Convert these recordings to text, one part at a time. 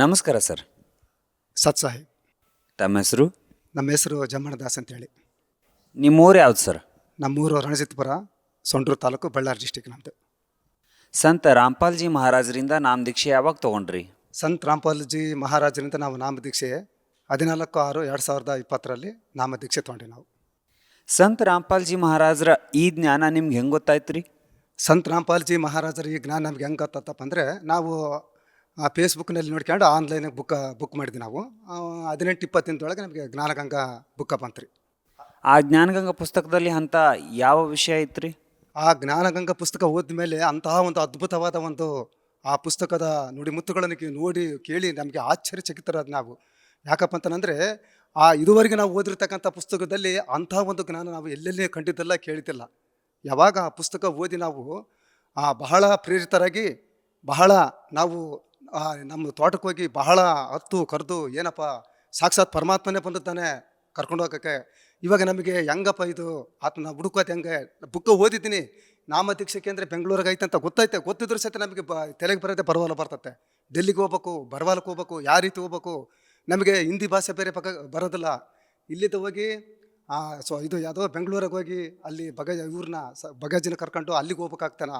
ನಮಸ್ಕಾರ ಸರ್. ಸತ್ಸಾಹಿ ತಮ್ಮ ಹೆಸರು? ನಮ್ಮ ಹೆಸರು ಜಮ್ಮಣ ದಾಸ್ ಅಂತೇಳಿ. ನಿಮ್ಮೂರು ಯಾವ್ದು ಸರ್? ನಮ್ಮೂರು ರಣಜಿತ್ಪುರ ಸೊಂಡ್ರು ತಾಲೂಕು ಬಳ್ಳಾರಿ ಡಿಸ್ಟಿಕ್ ನಮ್ಮದು ಸಂತ ರಾಮ್ಪಾಲ್ಜಿ ಮಹಾರಾಜರಿಂದ ನಾಮ ದೀಕ್ಷೆ ಯಾವಾಗ ತೊಗೊಂಡ್ರಿ? ಸಂತ ರಾಮ್ಪಾಲ್ಜಿ ಮಹಾರಾಜರಿಂದ ನಾವು ನಾಮದೀಕ್ಷೆ ಹದಿನಾಲ್ಕು ಆರು ಎರಡು ಸಾವಿರದ ಇಪ್ಪತ್ತರಲ್ಲಿ ನಾಮದೀಕ್ಷೆ ತೊಗೊಂಡ್ವಿ ನಾವು. ಸಂತ ರಾಮ್ಪಾಲ್ಜಿ ಮಹಾರಾಜರ ಈ ಜ್ಞಾನ ನಿಮ್ಗೆ ಹೆಂಗೆ ಗೊತ್ತಾಯ್ತು ರೀ ಸಂತ ರಾಮ್ಪಾಲ್ಜಿ ಮಹಾರಾಜರ ಈ ಜ್ಞಾನ ನಮ್ಗೆ ಹೆಂಗೆ ಗೊತ್ತಪ್ಪ ಅಂದರೆ ನಾವು ಆ ಫೇಸ್ಬುಕ್ನಲ್ಲಿ ನೋಡ್ಕೊಂಡು ಆನ್ಲೈನಾಗ ಬುಕ್ ಬುಕ್ ಮಾಡಿದ್ವಿ ನಾವು. ಹದಿನೆಂಟು ಇಪ್ಪತ್ತಿನದೊಳಗೆ ನಮಗೆ ಜ್ಞಾನಗಂಗಾ ಅಂತ ರೀ ಆ ಜ್ಞಾನಗಂಗಾ ಪುಸ್ತಕದಲ್ಲಿ ಅಂತ ಯಾವ ವಿಷಯ ಐತ್ರಿ? ಆ ಜ್ಞಾನಗಂಗಾ ಪುಸ್ತಕ ಓದಿದ ಮೇಲೆ ಅಂತಹ ಒಂದು ಅದ್ಭುತವಾದ ಒಂದು ಆ ಪುಸ್ತಕದ ನುಡಿಮುತ್ತುಗಳನ್ನು ನೋಡಿ ಕೇಳಿ ನಮಗೆ ಆಶ್ಚರ್ಯಚಕಿತರಾದ ನಾವು. ಯಾಕಪ್ಪ ಅಂತಂದರೆ ಆ ಇದುವರೆಗೆ ನಾವು ಓದಿರ್ತಕ್ಕಂಥ ಪುಸ್ತಕದಲ್ಲಿ ಅಂತಹ ಒಂದು ಜ್ಞಾನ ನಾವು ಎಲ್ಲೆಲ್ಲಿ ಕಂಡಿದ್ದಲ್ಲ ಕೇಳಿದ್ದಿಲ್ಲ. ಯಾವಾಗ ಆ ಪುಸ್ತಕ ಓದಿ ನಾವು ಆ ಬಹಳ ಪ್ರೇರಿತರಾಗಿ ಬಹಳ ನಾವು ನಮ್ಮ ತೋಟಕ್ಕೆ ಹೋಗಿ ಬಹಳ ಹತ್ತು ಕರೆದು, ಏನಪ್ಪ, ಸಾಕ್ಷಾತ್ ಪರಮಾತ್ಮನೇ ಬಂದಿದ್ದಾನೆ ಕರ್ಕೊಂಡು ಹೋಗಕ್ಕೆ. ಇವಾಗ ನಮಗೆ ಹೆಂಗಪ್ಪ ಇದು? ಆತನ ಹುಡುಕೋದು ಹೆಂಗೆ? ಬುಕ್ ಓದಿದ್ದೀನಿ. ನಾಮದೀಕ್ಷಕ್ಕೆ ಅಂದರೆ ಬೆಂಗಳೂರಿಗೆ ಐತೆ ಅಂತ ಗೊತ್ತೈತೆ. ಗೊತ್ತಿದ್ರು ಸಹಿತ ನಮಗೆ ಬ, ತಲೆಗೆ ಬರೋದೇ ಬರವಲ್ಲ ಬರ್ತತೆ. ಡೆಲ್ಲಿಗೆ ಹೋಗ್ಬೇಕು, ಬರವಾಲಕ್ಕೆ ಹೋಗ್ಬೇಕು, ಯಾವ ರೀತಿ ಹೋಗ್ಬೇಕು? ನಮಗೆ ಹಿಂದಿ ಭಾಷೆ ಬೇರೆ ಪಕ್ಕ ಬರೋದಿಲ್ಲ. ಇಲ್ಲಿದ್ದ ಹೋಗಿ ಸೊ ಇದು ಯಾವುದೋ ಬೆಂಗಳೂರಿಗೆ ಹೋಗಿ ಅಲ್ಲಿ ಬಗ, ಇವ್ರನ್ನ ಸ ಬಗಜಿನ ಕರ್ಕೊಂಡು ಅಲ್ಲಿಗೆ ಹೋಗ್ಬೇಕಾಗ್ತಾನ?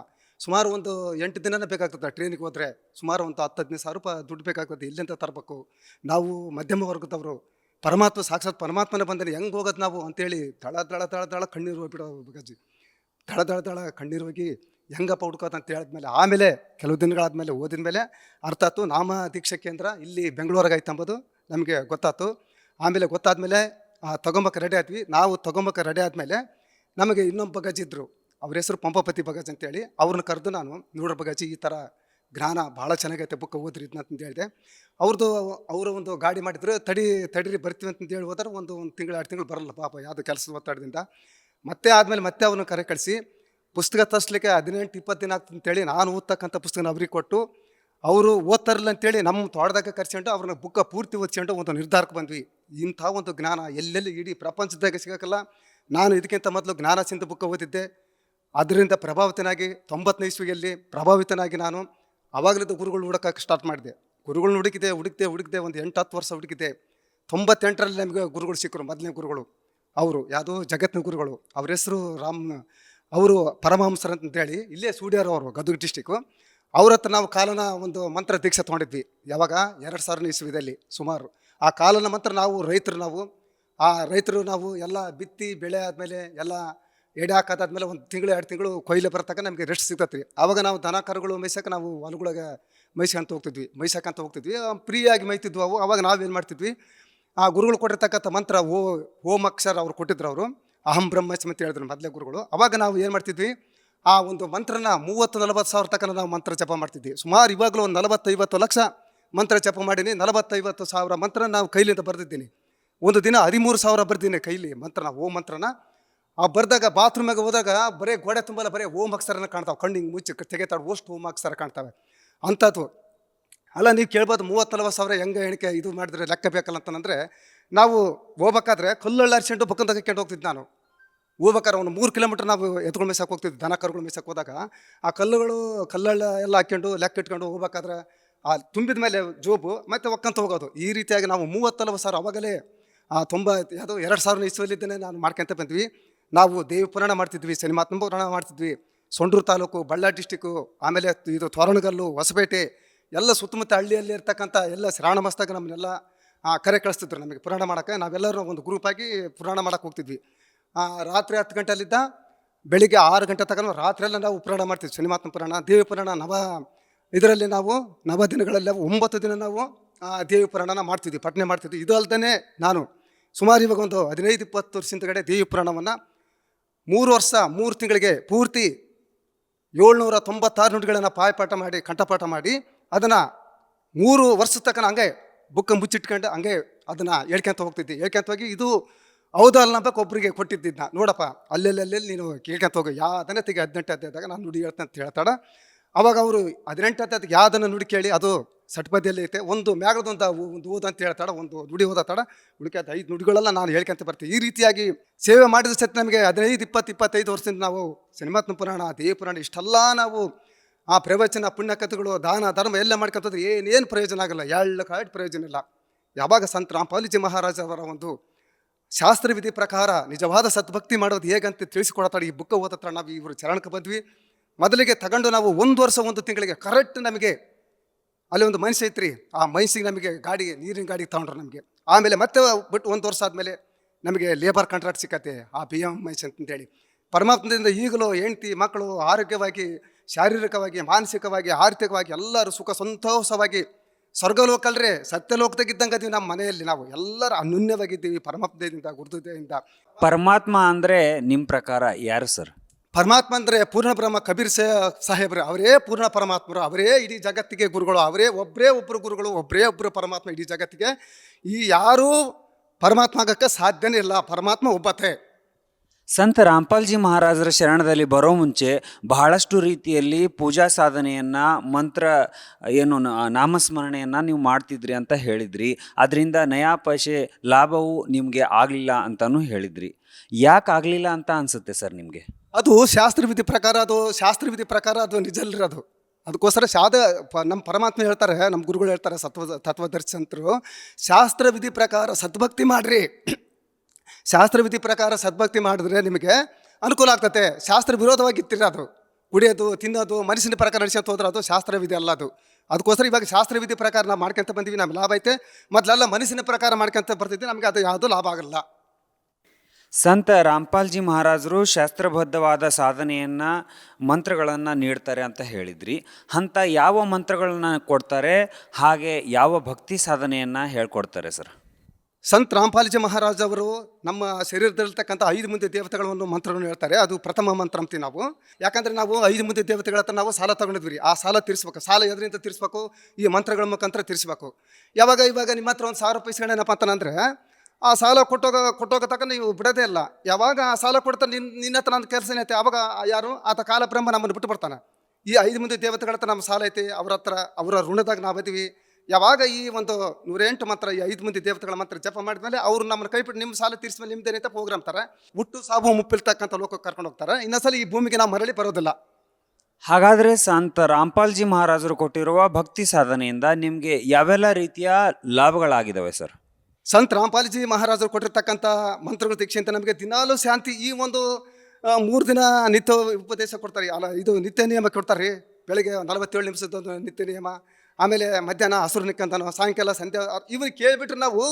ಸುಮಾರು ಒಂದು ಎಂಟು ದಿನನೇ ಬೇಕಾಗ್ತದೆ ಟ್ರೈನಿಗೆ ಹೋದರೆ. ಸುಮಾರು ಒಂದು ಹತ್ತು ಹದಿನೈದು ಸಾವಿರ ರೂಪಾಯಿ ದುಡ್ಡು ಬೇಕಾಗ್ತದೆ ಇಲ್ಲಿಂದ ತರಬೇಕು. ನಾವು ಮಧ್ಯಮ ವರ್ಗದವರು, ಪರಮಾತ್ಮ, ಸಾಕ್ಷಾತ್ ಪರಮಾತ್ಮನೇ ಬಂದರೆ ಹೆಂಗೆ ಹೋಗೋದು ನಾವು ಅಂತೇಳಿ ದಳ ದಳ ದಳ ದಳ ಕಣ್ಣೀರು ಹೋಗ್ಬಿಡೋ ಬೇಕಾಜಿ ದಳ ದಳ ದಳ ಕಣ್ಣೀರು ಹೋಗಿ ಹೆಂಗಪ್ಪ ಹುಡ್ಕೋದು ಅಂತ ಹೇಳಿದ್ಮೇಲೆ, ಆಮೇಲೆ ಕೆಲವು ದಿನಗಳಾದಮೇಲೆ ಓದಿದ ಮೇಲೆ ಅರ್ಥ ಆಯ್ತು ನಾಮ ದೀಕ್ಷಾ ಕೇಂದ್ರ ಇಲ್ಲಿ ಬೆಂಗಳೂರಿಗೆ ಐತೆ ಅಂಬೋದು, ನಮಗೆ ಗೊತ್ತಾಯ್ತು ಆಮೇಲೆ ಗೊತ್ತಾದ್ಮೇಲೆ ತೊಗೊಂಬಕ್ಕೆ ರೆಡಿ ಆದ್ವಿ. ನಾವು ತೊಗೊಂಬಕ್ಕೆ ರೆಡಿ ಆದಮೇಲೆ ನಮಗೆ ಇನ್ನೊಬ್ಬ ಗಜ್ಜಿದ್ರು ಅವ್ರ ಹೆಸರು ಪಂಪಪತಿ ಬಗಜ್ ಅಂತೇಳಿ. ಅವ್ರನ್ನ ಕರೆದು ನಾನು ನೋಡ್ರ ಬಗಜಿ ಈ ಥರ ಜ್ಞಾನ ಭಾಳ ಚೆನ್ನಾಗೈತೆ ಬುಕ್ ಓದ್ರಿ ಅಂತ ಹೇಳಿದೆ. ಅವ್ರದ್ದು ಅವರ ಒಂದು ಗಾಡಿ ಮಾಡಿದ್ರು, ತಡಿ, ತಡಿರಿ ಬರ್ತೀವಿ ಅಂತ ಹೇಳಿ ಹೋದ್ರೆ ಒಂದು ಒಂದು ತಿಂಗಳು, ಎರಡು ತಿಂಗಳು ಬರಲ್ಲ ಪಾಪ ಯಾವುದು ಕೆಲಸದ ಒತ್ತಡದಿಂದ. ಮತ್ತೆ ಆದಮೇಲೆ ಮತ್ತೆ ಅವ್ರನ್ನ ಕರೆ ಕಳಿಸಿ, ಪುಸ್ತಕ ತರಿಸ್ಲಿಕ್ಕೆ ಹದಿನೆಂಟು, ಇಪ್ಪತ್ತು ದಿನ ಆಗ್ತದೆ ಅಂತೇಳಿ ನಾನು ಓದ್ತಕ್ಕಂಥ ಪುಸ್ತಕನ ಅವ್ರಿಗೆ ಕೊಟ್ಟು, ಅವರು ಓದ್ತಾರಲ್ಲ ಅಂತೇಳಿ ನಮ್ಮ ತೋಟದಾಗ ಕರ್ಸ್ಕೊಂಡು ಅವ್ರನ್ನ ಬುಕ್ಕ ಪೂರ್ತಿ ಓದ್ಸ್ಕೊಂಡು ಒಂದು ನಿರ್ಧಾರಕ್ಕೆ ಬಂದ್ವಿ. ಇಂಥ ಒಂದು ಜ್ಞಾನ ಎಲ್ಲೆಲ್ಲಿ ಇಡೀ ಪ್ರಪಂಚದಾಗ ಸಿಗೋಕ್ಕಲ್ಲ ನಾನು ಇದಕ್ಕಿಂತ ಮೊದಲು ಜ್ಞಾನ ಸಿಂಧು ಬುಕ್ಕ ಓದಿದ್ದೆ. ಅದರಿಂದ ಪ್ರಭಾವಿತನಾಗಿ ತೊಂಬತ್ತನೇ ಇಸ್ವಿಯಲ್ಲಿ ಪ್ರಭಾವಿತನಾಗಿ ನಾನು ಆವಾಗಲಿದ್ದ ಗುರುಗಳು ಹುಡುಕಕ್ಕೆ ಸ್ಟಾರ್ಟ್ ಮಾಡಿದೆ. ಗುರುಗಳನ್ನ ಹುಡುಕಿದೆ ಹುಡುಕಿದೆ ಹುಡುಕಿದೆ ಒಂದು ಎಂಟು, ಹತ್ತು ವರ್ಷ ಹುಡುಕಿದೆ. ತೊಂಬತ್ತೆಂಟರಲ್ಲಿ ನಮಗೆ ಗುರುಗಳು ಸಿಕ್ಕರು, ಮೊದಲನೇ ಗುರುಗಳು. ಅವರು ಯಾವುದೋ ಜಗತ್ತಿನ ಗುರುಗಳು. ಅವ್ರ ಹೆಸರು ರಾಮ್, ಅವರು ಪರಮಹಂಸರ ಅಂತೇಳಿ ಇಲ್ಲೇ ಸೂಡ್ಯಾರ ಅವರು, ಗದಗ ಡಿಸ್ಟಿಕ್ಕು ಅವ್ರ ಹತ್ರ ನಾವು ಕಾಲನ ಒಂದು ಮಂತ್ರ ದೀಕ್ಷೆ ತೊಗೊಂಡಿದ್ವಿ. ಯಾವಾಗ? ಎರಡು ಸಾವಿರನೇ ಇಸ್ವಿದಲ್ಲಿ, ಸುಮಾರು. ಆ ಕಾಲನ ಮಂತ್ರ ನಾವು ರೈತರು, ನಾವು ಆ ರೈತರು ನಾವು ಎಲ್ಲ ಬಿತ್ತಿ ಬೆಳೆ ಆದಮೇಲೆ ಎಲ್ಲ ಎಡೆ ಹಾಕೋದಾದ್ಮೇಲೆ ಒಂದು ತಿಂಗಳು, ಎರಡು ತಿಂಗಳು ಕೊಯ್ಲೆ ಬರ್ತಕ್ಕ ನಮಗೆ ರೆಸ್ಟ್ ಸಿಗ್ತತ್ರಿ. ಆವಾಗ ನಾವು ದನ ಕರುಗಳು ಮೇಯ್ಸಕ್ಕೆ ನಾವು ಹೊಲಗಳಿಗೆ ಮೇಯ್ಸ್ಕೊಂತ ಹೋಗ್ತಿದ್ವಿ. ಮೇಯ್ಸಕ್ಕಂತ ಹೋಗ್ತಿದ್ವಿ. ಫ್ರೀಯಾಗಿ ಮೈತಿದ್ವು ಅವು. ಅವಾಗ ನಾವೇನು ಮಾಡ್ತಿದ್ವಿ? ಆ, ಗುರುಗಳು ಕೊಟ್ಟಿರ್ತಕ್ಕಂಥ ಮಂತ್ರ ಓ ಓಂ ಅಕ್ಷರ ಅವ್ರು ಕೊಟ್ಟಿದ್ರು ಅವರು. ಅಹಂ ಬ್ರಹ್ಮಸ್ಮಿ ಅಂತ ಹೇಳಿದ್ರು ಮೊದಲೇ ಗುರುಗಳು. ಅವಾಗ ನಾವು ಏನು ಮಾಡ್ತಿದ್ವಿ? ಆ, ಒಂದು ಮಂತ್ರನ ಮೂವತ್ತು, ನಲವತ್ತು ಸಾವಿರ ತನಕ ನಾವು ಮಂತ್ರ ಜಪ ಮಾಡ್ತಿದ್ವಿ. ಸುಮಾರು ಇವಾಗಲೂ ಒಂದು ನಲವತ್ತೈವತ್ತು ಲಕ್ಷ ಮಂತ್ರ ಜಪ ಮಾಡೀನಿ. ನಲವತ್ತೈವತ್ತು ಸಾವಿರ ಮಂತ್ರ ನಾವು ಕೈಲಿಂದ ಬರೆದಿದ್ದೀನಿ. ಒಂದು ದಿನ ಹದಿಮೂರು ಸಾವಿರ ಬರ್ದಿನಿ ಕೈಲಿ ಮಂತ್ರನ, ಓ ಮಂತ್ರನ. ಆ ಬರೆದಾಗ ಬಾತ್ರೂಮಾಗ ಹೋದಾಗ ಬರೀ ಗೋಡೆ ತುಂಬಲ್ಲ, ಬರೀ ಓಮ್ ಅಕ್ಷರನ ಕಾಣ್ತಾವೆ. ಕಣ್ಣು ಹಿಂಗೆ ಮುಚ್ಚಿ ತೆಗೆತಾడు ಓಷ್ಟು ಓಮ್ ಅಕ್ಷರ ಕಾಣ್ತಾವೆ. ಅಂಥದ್ದು. ಅಲ್ಲ, ನೀವು ಕೇಳ್ಬೋದು ಮೂವತ್ತು ನಲ್ವತ್ತು ಸಾವಿರ ಹೆಂಗೆ ಎಣಿಕೆ ಇದು ಮಾಡಿದ್ರೆ ಲೆಕ್ಕ ಬೇಕಲ್ಲ ಅಂತಂದರೆ, ನಾವು ಹೋಗ್ಬೇಕಾದ್ರೆ ಕಲ್ಲಳ್ಳ ಬಕ್ಕಂತ ಹಾಕ್ಕೊಂಡು ಹೋಗ್ತಿದ್ದೆ ನಾನು. ಹೋಗ್ಬೇಕಾದ್ರೆ ಒಂದು ಮೂರು ಕಿಲೋಮೀಟರ್ ನಾವು ಎತ್ಕೊಂಡು ಮೇಸಕ್ಕೆ ಹೋಗ್ತಿದ್ವಿ, ದನ ಕರುಗಳು ಮೇಸಕ್ಕೆ ಹೋದಾಗ. ಆ ಕಲ್ಲುಗಳು ಕಲ್ಲಳ್ಳ ಎಲ್ಲ ಹಾಕ್ಕೊಂಡು ಲೆಕ್ಕ ಇಟ್ಕೊಂಡು ಹೋಗ್ಬೇಕಾದ್ರೆ ಆ ತುಂಬಿದ ಮೇಲೆ ಜೋಬು ಮತ್ತೆ ಒಕ್ಕಂತ ಹೋಗೋದು. ಈ ರೀತಿಯಾಗಿ ನಾವು ಮೂವತ್ತು ನಲ್ವತ್ತು ಸಾವಿರ ಅವಾಗಲೇ, ಆ ಯಾವುದು ಯಾವುದೋ ಎರಡು ಸಾವಿರ ಇಸ್ವಲ್ಲಿದ್ದೇನೆ ನಾನು ಮಾಡ್ಕೊಂತ ಬಂದ್ವಿ. ನಾವು ದೇವಿ ಪುರಾಣ ಮಾಡ್ತಿದ್ವಿ ಸಿನಿಮಾತ್ಮ ಪುರಾಣ ಮಾಡ್ತಿದ್ವಿ. ಸೊಂಡೂರು ತಾಲೂಕು ಬಳ್ಳಾರಿ ಡಿಸ್ಟಿಕ್ಕು ಆಮೇಲೆ ಇದು ತೋರಣಗಲ್ಲು ಹೊಸಪೇಟೆ, ಎಲ್ಲ ಸುತ್ತಮುತ್ತ ಹಳ್ಳಿಯಲ್ಲಿ ಇರ್ತಕ್ಕಂಥ ಎಲ್ಲ ಶ್ರಾವಣ ಮಸ್ತಾಗ ನಮ್ಮನ್ನೆಲ್ಲ ಕರೆ ಕಳಿಸ್ತಿದ್ರು ನಮಗೆ ಪುರಾಣ ಮಾಡೋಕೆ ನಾವೆಲ್ಲರೂ ಒಂದು ಗ್ರೂಪಾಗಿ ಪುರಾಣ ಮಾಡೋಕೆ ಹೋಗ್ತಿದ್ವಿ. ರಾತ್ರಿ ಹತ್ತು ಗಂಟೆಯಲ್ಲಿದ್ದ, ಬೆಳಿಗ್ಗೆ ಆರು ಗಂಟೆ ತಗೊಂಡು ರಾತ್ರಿಯೆಲ್ಲ ನಾವು ಪುರಾಣ ಮಾಡ್ತಿದ್ವಿ. ಸಿನಿಮಾತ್ಮ ಪುರಾಣ, ದೇವಿ ಪುರಾಣ, ನವ, ಇದರಲ್ಲಿ ನಾವು ನವ ದಿನಗಳಲ್ಲಿ ಒಂಬತ್ತು ದಿನ ನಾವು ದೇವಿ ಪುರಾಣನ ಮಾಡ್ತಿದ್ವಿ ಪಠನೆ ಮಾಡ್ತಿದ್ವಿ. ಇದು ನಾನು ಸುಮಾರು ಇವಾಗ ಒಂದು ಹದಿನೈದು ಇಪ್ಪತ್ತು ವರ್ಷದ ಕಡೆ ದೇವಿ ಪುರಾಣವನ್ನು ಮೂರು ವರ್ಷ, ಮೂರು ತಿಂಗಳಿಗೆ ಪೂರ್ತಿ ಏಳ್ನೂರ ತೊಂಬತ್ತಾರು ನುಡಿಗಳನ್ನು ಪಾಯಪಾಠ ಮಾಡಿ, ಕಂಠಪಾಠ ಮಾಡಿ, ಅದನ್ನು ಮೂರು ವರ್ಷದ ತನಕ ಹಂಗೆ ಬುಕ್ಕ ಮುಚ್ಚಿಟ್ಕೊಂಡು ಹಂಗೆ ಅದನ್ನು ಹೇಳ್ಕೊಂತ ಹೋಗ್ತಿದ್ದೆ. ಹೇಳ್ಕೊಂತ ಹೋಗಿ ಇದು ಅಲ್ಲ ನಂಬಕ್ಕೆ ಒಬ್ಬರಿಗೆ ಕೊಟ್ಟಿದ್ದಿದ್ದ ನೋಡಪ್ಪ ಅಲ್ಲೆಲ್ಲೆಲ್ಲಿ ನೀನು ಕೇಳ್ಕೊಂತ ಹೋಗು. ಯಾವ್ದನ್ನೇ ತೆಗೆ ಹದಿನೆಂಟು ಹದಿನೈದಾಗ ನಾನು ನುಡಿ ಹೇಳ್ತೇನೆ ಅಂತ ಹೇಳ್ತಾಡ ಅವಾಗ ಅವರು ಹದಿನೆಂಟು ಯಾವ್ದನ್ನು ನುಡಿ ಕೇಳಿ, ಅದು ಸಟ್ಪದಿಯಲ್ಲಿ ಐತೆ, ಒಂದು ಮ್ಯಾಗದೊಂದು ಒಂದು ಓದ ಅಂತ ಹೇಳ್ತಾಡ ಒಂದು ನುಡಿ ಓದತ್ತಾಡ ಉಳಿಕೆ ಐದು ನುಡಿಗಳೆಲ್ಲ ನಾನು ಹೇಳ್ಕೊಂತ ಬರ್ತೀನಿ. ಈ ರೀತಿಯಾಗಿ ಸೇವೆ ಮಾಡಿದ ಸತ್ ನಮಗೆ ಹದಿನೈದು, ಇಪ್ಪತ್ತು, ಇಪ್ಪತ್ತೈದು ವರ್ಷದಿಂದ ನಾವು ಸಿನಿಮಾತ್ಮ ಪುರಾಣ ದೇವ ಪುರಾಣ, ಇಷ್ಟೆಲ್ಲ ನಾವು ಆ ಪ್ರವಚನ ಪುಣ್ಯಕಥೆಗಳು ದಾನ, ಧರ್ಮ ಎಲ್ಲ ಮಾಡ್ಕೊಂತಂದ್ರೆ ಏನೇನು ಪ್ರಯೋಜನ ಆಗಲ್ಲ, ಎಳ್ಳು ಕಾಟ್ ಪ್ರಯೋಜನ ಇಲ್ಲ. ಯಾವಾಗ ಸಂತ ರಾಮಪಾಲಿಜಿ ಮಹಾರಾಜ ಅವರ ಒಂದು ಶಾಸ್ತ್ರವಿಧಿ ಪ್ರಕಾರ ನಿಜವಾದ ಸದ್ಭಕ್ತಿ ಮಾಡೋದು ಹೇಗಂತ ತಿಳಿಸಿಕೊಡತ್ತಾಳೆ ಈ ಬುಕ್ಕ ಓದತ್ರ ನಾವು ಇವರು ಚರಣಕ್ಕೆ ಬಂದ್ವಿ. ಮೊದಲಿಗೆ ತಗೊಂಡು ನಾವು ಒಂದು ವರ್ಷ, ಒಂದು ತಿಂಗಳಿಗೆ ಕರೆಕ್ಟ್ ನಮಗೆ ಅಲ್ಲಿ ಒಂದು ಮನುಷ್ಯ ಐತ್ರಿ. ಆ ಮನಸ್ಸಿಗೆ ನಮಗೆ ಗಾಡಿ, ನೀರಿನ ಗಾಡಿಗೆ ತಗೊಂಡ್ರು ನಮಗೆ. ಆಮೇಲೆ ಮತ್ತೆ ಬಿಟ್ಟು ಒಂದು ವರ್ಷ ಆದಮೇಲೆ ನಮಗೆ ಲೇಬರ್ ಕಾಂಟ್ರಾಕ್ಟ್ ಸಿಕ್ಕತ್ತೆ. ಆ ಬಿ ಎಂ ಮೈಸ್ ಅಂತೇಳಿ. ಪರಮಾತ್ಮದಿಂದ ಈಗಲೂ ಹೆಂಡತಿ, ಮಕ್ಕಳು ಆರೋಗ್ಯವಾಗಿ, ಶಾರೀರಿಕವಾಗಿ, ಮಾನಸಿಕವಾಗಿ, ಆರ್ಥಿಕವಾಗಿ ಎಲ್ಲರೂ ಸುಖ ಸಂತೋಷವಾಗಿ ಸ್ವರ್ಗಲೋಕಲ್ರಿ, ಸತ್ಯಲೋಕದಾಗಿದ್ದಂಗೆ ಅದೀವಿ ನಮ್ಮ ಮನೆಯಲ್ಲಿ ನಾವು. ಎಲ್ಲರೂ ಅನ್ಯೂನ್ಯವಾಗಿದ್ದೀವಿ ಪರಮಾತ್ಮದಿಂದ ಗುರುದೇವಿಂದ ಪರಮಾತ್ಮ ಅಂದರೆ ನಿಮ್ಮ ಪ್ರಕಾರ ಯಾರು ಸರ್? ಪರಮಾತ್ಮ ಅಂದರೆ ಪೂರ್ಣ ಬ್ರಹ್ಮ ಕಬೀರ್ ಸಾಹೇಬ್ರು, ಅವರೇ ಪೂರ್ಣ ಪರಮಾತ್ಮರು, ಅವರೇ ಇಡೀ ಜಗತ್ತಿಗೆ ಗುರುಗಳು, ಅವರೇ ಒಬ್ಬರೇ ಒಬ್ಬರು ಗುರುಗಳು ಒಬ್ಬರೇ ಒಬ್ಬರು ಪರಮಾತ್ಮ ಇಡೀ ಜಗತ್ತಿಗೆ. ಈ ಯಾರೂ ಪರಮಾತ್ಮ ಆಗಕ್ಕೆ ಸಾಧ್ಯನೇ ಇಲ್ಲ, ಪರಮಾತ್ಮ ಒಬ್ಬತೆ. ಸಂತ ರಾಮ್ಪಾಲ್ಜಿ ಮಹಾರಾಜರ ಶರಣದಲ್ಲಿ ಬರೋ ಮುಂಚೆ ಬಹಳಷ್ಟು ರೀತಿಯಲ್ಲಿ ಪೂಜಾ ಸಾಧನೆಯನ್ನು, ಮಂತ್ರ, ಏನು ನಾಮಸ್ಮರಣೆಯನ್ನ ನೀವು ಮಾಡ್ತಿದ್ರಿ ಅಂತ ಹೇಳಿದ್ರಿ. ಅದರಿಂದ ನಯಾಪಶೆ ಲಾಭವು ನಿಮಗೆ ಆಗಲಿಲ್ಲ ಅಂತಲೂ ಹೇಳಿದ್ರಿ. ಯಾಕೆ ಆಗಲಿಲ್ಲ ಅಂತ ಅನಿಸುತ್ತೆ ಸರ್ ನಿಮಗೆ? ಅದು ಶಾಸ್ತ್ರವಿಧಿ ಪ್ರಕಾರ ಅದು ಶಾಸ್ತ್ರವಿಧಿ ಪ್ರಕಾರ ಅದು ನಿಜ ಅಲ್ಲಿರೋದು ಅದು. ಅದಕ್ಕೋಸ್ಕರ ಶಾದ ನಮ್ಮ ಪರಮಾತ್ಮ ಹೇಳ್ತಾರೆ, ನಮ್ಮ ಗುರುಗಳು ಹೇಳ್ತಾರೆ, ಸತ್ವ ತತ್ವದರ್ಶಂತರು ಶಾಸ್ತ್ರವಿಧಿ ಪ್ರಕಾರ ಸದ್ಭಕ್ತಿ ಮಾಡ್ರಿ. ಶಾಸ್ತ್ರವಿಧಿ ಪ್ರಕಾರ ಸದ್ಭಕ್ತಿ ಮಾಡಿದ್ರೆ ನಿಮಗೆ ಅನುಕೂಲ ಆಗ್ತತೆ. ಶಾಸ್ತ್ರ ವಿರೋಧವಾಗಿ ಅದು. ಕುಡಿಯೋದು, ತಿನ್ನೋದು, ಮನಸ್ಸಿನ ಪ್ರಕಾರ ನಡೆಸೋದು ಹೋದ್ರೆ ಅದು ಶಾಸ್ತ್ರವಿಧಿ ಅಲ್ಲ ಅದು. ಅದಕ್ಕೋಸ್ಕರ ಇವಾಗ ಶಾಸ್ತ್ರವಿಧಿ ಪ್ರಕಾರ ನಾವು ಮಾಡ್ಕೊಂತ ಬಂದೀವಿ, ನಮ್ಗೆ ಲಾಭ ಐತೆ. ಮೊದಲೆಲ್ಲ ಮನಸ್ಸಿನ ಪ್ರಕಾರ ಮಾಡ್ಕೊಂತ ಬರ್ತಿದ್ವಿ, ನಮಗೆ ಅದು ಯಾವುದೂ ಲಾಭ ಆಗಲ್ಲ. ಸಂತ ರಾಮ್ಪಾಲ್ಜಿ ಮಹಾರಾಜರು ಶಾಸ್ತ್ರಬದ್ಧವಾದ ಸಾಧನೆಯನ್ನು, ಮಂತ್ರಗಳನ್ನು ನೀಡ್ತಾರೆ ಅಂತ ಹೇಳಿದ್ರಿ. ಅಂಥ ಯಾವ ಮಂತ್ರಗಳನ್ನ ಕೊಡ್ತಾರೆ, ಹಾಗೆ ಯಾವ ಭಕ್ತಿ ಸಾಧನೆಯನ್ನು ಹೇಳ್ಕೊಡ್ತಾರೆ ಸರ್? ಸಂತ ರಾಮ್ಪಾಲ್ಜಿ ಮಹಾರಾಜವರು ನಮ್ಮ ಶರೀರದಲ್ಲಿರ್ತಕ್ಕಂಥ ಐದು ಮಂದಿ ದೇವತೆಗಳನ್ನು ಮಂತ್ರವನ್ನು ಹೇಳ್ತಾರೆ. ಅದು ಪ್ರಥಮ ಮಂತ್ರ ಅಂತೀವಿ ನಾವು. ಯಾಕಂದರೆ ನಾವು ಐದು ಮಂದಿ ದೇವತೆಗಳ ಹತ್ರ ನಾವು ಸಾಲ ತಗೊಂಡಿದ್ವಿ. ಆ ಸಾಲ ತೀರಿಸ್ಬೇಕು. ಸಾಲ ಎದರಿಂದ ತೀರಿಸ್ಬೇಕು. ಈ ಮಂತ್ರಗಳ ಮುಖಾಂತರ ತೀರಿಸ್ಬೇಕು. ಯಾವಾಗ ಇವಾಗ ನಿಮ್ಮ ಹತ್ರ ಒಂದು ಸಾವಿರ ರೂಪಾಯಿ ಇಸ್ಕೊಂಡೇನಪ್ಪ ಅಂತಂದ್ರೆ ಆ ಸಾಲ ಕೊಟ್ಟೋಗ ಕೊಟ್ಟೋಗ ತಕ್ಕ ನೀವು ಬಿಡೋದೇ ಇಲ್ಲ. ಯಾವಾಗ ಆ ಸಾಲ ಕೊಡ್ತಾ ನಿನ್ನ ನಿನ್ನ ಹತ್ರ ನನ್ನ ಕೆಲಸ ಏನೈತೆ ಆವಾಗ ಯಾರು ಆತ ಕಾಲ ಬ್ರಹ್ಮ ನಮ್ಮನ್ನು ಬಿಟ್ಟು ಬರ್ತಾನೆ. ಈ ಐದು ಮಂದಿ ದೇವತೆಗಳ ಹತ್ರ ನಮ್ಮ ಸಾಲ ಐತಿ, ಅವ್ರ ಹತ್ರ, ಅವರ ಋಣದಾಗ ನಾವು ಇದೀವಿ ಯಾವಾಗ ಈ ಒಂದು ನೂರೆಂಟು ಮಂತ್ರ, ಈ ಐದು ಮಂದಿ ದೇವತೆಗಳ ಮಂತ್ರ ಜಪ ಮಾಡಿದ್ಮೇಲೆ ಅವ್ರು ನಮ್ಮನ್ನು ಕೈ ಬಿಟ್ಟು ನಿಮ್ಮ ಸಾಲ ತೀರಿಸ್ಮೇಲೆ ನಿಮ್ದೇನೈತೆ ಪ್ರೋಗ್ರಾಮ್ ತರ ಹುಟ್ಟು, ಸಾವು ಮುಪ್ಪಿರ್ತಕ್ಕಂಥ ಲೋಕಕ್ಕೆ ಕರ್ಕೊಂಡು ಹೋಗ್ತಾರೆ. ಇನ್ನೊಂದ್ಸಲ ಈ ಭೂಮಿಗೆ ನಾವು ಮರಳಿ ಬರೋದಿಲ್ಲ. ಹಾಗಾದರೆ ಸಂತ ರಾಮ್ಪಾಲ್ಜಿ ಮಹಾರಾಜರು ಕೊಟ್ಟಿರುವ ಭಕ್ತಿ ಸಾಧನೆಯಿಂದ ನಿಮಗೆ ಯಾವೆಲ್ಲ ರೀತಿಯ ಲಾಭಗಳಾಗಿದ್ದಾವೆ ಸರ್? ಸಂತ ರಾಮಪಾಲಜಿ ಮಹಾರಾಜರು ಕೊಟ್ಟಿರ್ತಕ್ಕಂಥ ಮಂತ್ರಗಳು ದೀಕ್ಷೆ ಅಂತ ನಮಗೆ ದಿನಾಲೂ ಶಾಂತಿ ಈ ಒಂದು ಮೂರು ದಿನ ನಿತ್ಯ ಉಪದೇಶ ಕೊಡ್ತಾರೆ. ಅಲ್ಲ, ಇದು ನಿತ್ಯ ನಿಯಮ ಕೊಡ್ತಾರೆ. ಬೆಳಗ್ಗೆ ನಲವತ್ತೇಳು ನಿಮಿಷದ ನಿತ್ಯ ನಿಯಮ, ಆಮೇಲೆ ಮಧ್ಯಾಹ್ನ ಹಸುರು ನಿಕ್ಕಂತನೋ ಸಾಯಂಕಾಲ ಸಂಧ್ಯಾ, ಇವ್ರು ಕೇಳಿಬಿಟ್ರೆ ನಾವು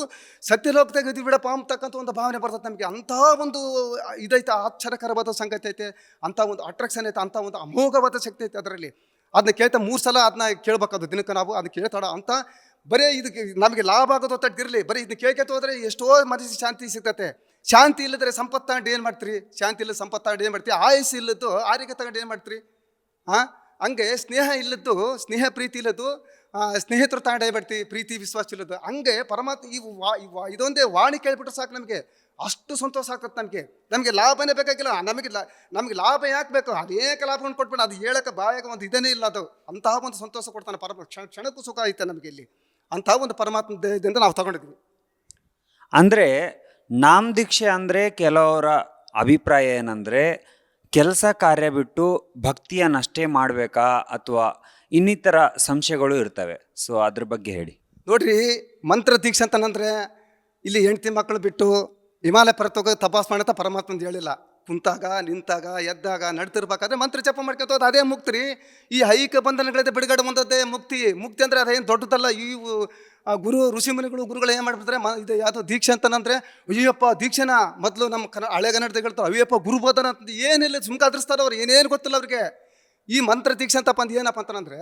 ಸತ್ಯಲೋಕದಾಗ ಇದು ಬಿಡಪ್ಪ ಅಂತಕ್ಕಂಥ ಒಂದು ಭಾವನೆ ಬರ್ತದೆ ನಮಗೆ. ಅಂಥ ಒಂದು ಇದೈತೆ, ಆಶ್ಚರ್ಯಕರವಾದ ಸಂಗತಿ ಐತೆ. ಅಂಥ ಒಂದು ಅಟ್ರಾಕ್ಷನ್ ಐತೆ, ಅಂಥ ಒಂದು ಅಮೋಘವಾದ ಶಕ್ತಿ ಐತೆ ಅದರಲ್ಲಿ. ಅದನ್ನ ಕೇಳ್ತಾ ಮೂರು ಸಲ ಅದನ್ನ ಕೇಳ್ಬೇಕದು ದಿನಕ್ಕೆ ನಾವು ಅದನ್ನ ಕೇಳ್ತಾಡ ಅಂತ ಬರೀ ಇದಕ್ಕೆ ನಮಗೆ ಲಾಭ ಆಗೋದು ತಟ್ಟಿರಲಿ ಬರೀ ಇದನ್ನ ಕೇಳಕ್ಕೆ ಹೋದ್ರೆ ಎಷ್ಟೋ ಮನಸ್ಸಿಗೆ ಶಾಂತಿ ಸಿಗ್ತತೆ. ಶಾಂತಿ ಇಲ್ಲದ್ರೆ ಸಂಪತ್ತು ತಗೊಂಡು ಏನು ಮಾಡ್ತೀರಿ? ಶಾಂತಿ ಇಲ್ಲದ ಸಂಪತ್ತು ತಗೊಂಡು ಏನು ಮಾಡ್ತೀರಿ? ಆಯಸ್ಸು ಇಲ್ಲದ್ದು ಆರೋಗ್ಯ ತಗೊಂಡು ಏನು ಮಾಡ್ತೀರಿ? ಹಾಂ ಹಂಗೆ ಸ್ನೇಹ ಇಲ್ಲದ್ದು, ಸ್ನೇಹ ಪ್ರೀತಿ ಇಲ್ಲದ್ದು ಸ್ನೇಹಿತರು ತಗೊಂಡು ಬಿಡ್ತೀವಿ ಪ್ರೀತಿ, ವಿಶ್ವಾಸ ಇಲ್ಲದ್ದು. ಹಂಗೆ ಪರಮಾತ್ಮ ಈ ವಾ ಇದೊಂದೇ ವಾಣಿ ಕೇಳ್ಬಿಟ್ರೆ ಸಾಕು ನಮಗೆ. ಅಷ್ಟು ಸಂತೋಷ ಆಗ್ತದೆ ನಮಗೆ. ನಮಗೆ ಲಾಭನೇ ಬೇಕಾಗಿಲ್ಲ. ನಮಗೆ ಲಾ, ನಮಗೆ ಲಾಭ ಯಾಕೆ ಬೇಕು? ಅನೇಕ ಲಾಭವನ್ನು ಕೊಟ್ಬಿಟ್ಟು ಅದು ಹೇಳಕ್ಕೆ ಬಾಯಾಗ ಒಂದು ಇದೇನೇ ಇಲ್ಲ ಅದು. ಅಂತಹ ಒಂದು ಸಂತೋಷ ಕೊಡ್ತಾನೆ ಪರಮ, ಕ್ಷಣ, ಕ್ಷಣಕ್ಕೂ ಸುಖ ಐತೆ ನಮಗೆ ಇಲ್ಲಿ. ಅಂತಹ ಒಂದು ಪರಮಾತ್ಮ ದೇಹದಿಂದ ನಾವು ತಗೊಂಡಿದ್ವಿ. ಅಂದರೆ ನಾಮ ದೀಕ್ಷೆ ಅಂದರೆ ಕೆಲವರ ಅಭಿಪ್ರಾಯ ಏನಂದರೆ ಕೆಲಸ ಕಾರ್ಯ ಬಿಟ್ಟು ಭಕ್ತಿಯನ್ನಷ್ಟೇ ಮಾಡಬೇಕಾ ಅಥವಾ ಇನ್ನಿತರ ಸಂಶಯಗಳು ಇರ್ತವೆ? ಸೊ ಅದ್ರ ಬಗ್ಗೆ ಹೇಳಿ. ನೋಡ್ರಿ ಮಂತ್ರ ದೀಕ್ಷೆ ಅಂತಂದ್ರೆ ಇಲ್ಲಿ ಹೆಂಡತಿ ಮಕ್ಕಳು ಬಿಟ್ಟು ಹಿಮಾಲಯ ಪರ್ವತ ತಪಾಸ್ ತಪಾಸ್ ಪರಮಾತ್ಮ ಅಂತ ಹೇಳಿಲ್ಲ. ಕುಂತಾಗ, ನಿಂತಾಗ, ಎದ್ದಾಗ, ನಡ್ತಿರ್ಬೇಕಾದ್ರೆ ಮಂತ್ರ ಜಪ ಮಾಡ್ಕೊತ ಅದೇ ಮುಕ್ತಿ ರೀ. ಈ ಐಕ ಬಂಧನಗಳಿಂದ ಬಿಡುಗಡೆ ಹೊಂದದ್ದೇ ಮುಕ್ತಿ. ಮುಕ್ತಿ ಅಂದರೆ ಅದೇನು ದೊಡ್ಡದಲ್ಲ, ಈ ಗುರು ಋಷಿಮುನಿಗಳು ಗುರುಗಳು ಏನು ಮಾಡ್ಬಿಡ್ತಾರೆ ಮ, ಇದು ಯಾವುದೋ ದೀಕ್ಷೆ ಅಂತಂದ್ರೆ ಅಯ್ಯಪ್ಪ ದೀಕ್ಷೆನ? ಮೊದಲು ನಮ್ಮ ಕನ್ನ ಹಳೆಗ ಕನ್ನಡದಾಗ ಹೇಳ್ತಾರೆ ಅಯ್ಯಪ್ಪ ಗುರುಬೋಧನ ಅಂತ ಏನಿಲ್ಲ ಸುಮ್ಕಾದ್ರಿಸ್ತಾರೆ ಅವ್ರು, ಏನೇನು ಗೊತ್ತಿಲ್ಲ ಅವ್ರಿಗೆ. ಈ ಮಂತ್ರ ದೀಕ್ಷೆ ಅಂತಪ್ಪ ಅಂದ್ ಏನಪ್ಪ ಅಂತಂದ್ರೆ